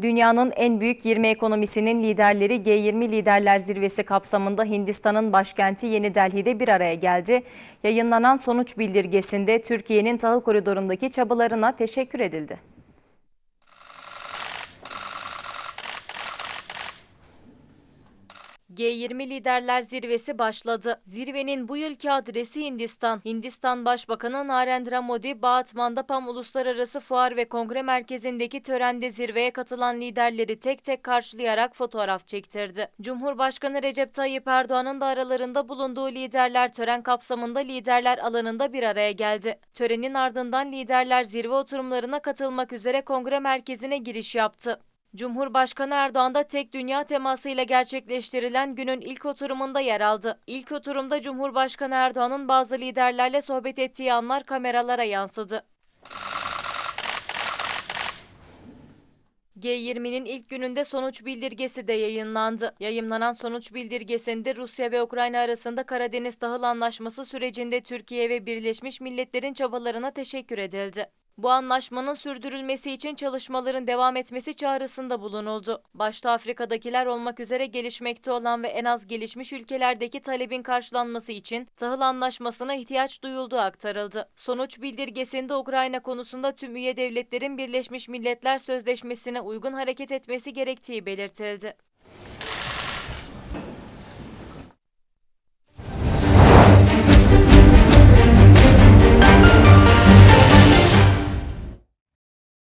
Dünyanın en büyük 20 ekonomisinin liderleri G20 Liderler Zirvesi kapsamında Hindistan'ın başkenti Yeni Delhi'de bir araya geldi. Yayınlanan sonuç bildirgesinde Türkiye'nin tahıl koridorundaki çabalarına teşekkür edildi. G20 Liderler Zirvesi başladı. Zirvenin bu yılki adresi Hindistan. Hindistan Başbakanı Narendra Modi, Bağat Mandapam Uluslararası Fuar ve Kongre Merkezi'ndeki törende zirveye katılan liderleri tek tek karşılayarak fotoğraf çektirdi. Cumhurbaşkanı Recep Tayyip Erdoğan'ın da aralarında bulunduğu liderler tören kapsamında liderler alanında bir araya geldi. Törenin ardından liderler zirve oturumlarına katılmak üzere kongre merkezine giriş yaptı. Cumhurbaşkanı Erdoğan da tek dünya temasıyla gerçekleştirilen günün ilk oturumunda yer aldı. İlk oturumda Cumhurbaşkanı Erdoğan'ın bazı liderlerle sohbet ettiği anlar kameralara yansıdı. G20'nin ilk gününde sonuç bildirgesi de yayınlandı. Yayımlanan sonuç bildirgesinde Rusya ve Ukrayna arasında Karadeniz Tahıl Anlaşması sürecinde Türkiye ve Birleşmiş Milletler'in çabalarına teşekkür edildi. Bu anlaşmanın sürdürülmesi için çalışmaların devam etmesi çağrısında bulunuldu. Başta Afrika'dakiler olmak üzere gelişmekte olan ve en az gelişmiş ülkelerdeki talebin karşılanması için tahıl anlaşmasına ihtiyaç duyulduğu aktarıldı. Sonuç bildirgesinde Ukrayna konusunda tüm üye devletlerin Birleşmiş Milletler Sözleşmesi'ne uygun hareket etmesi gerektiği belirtildi.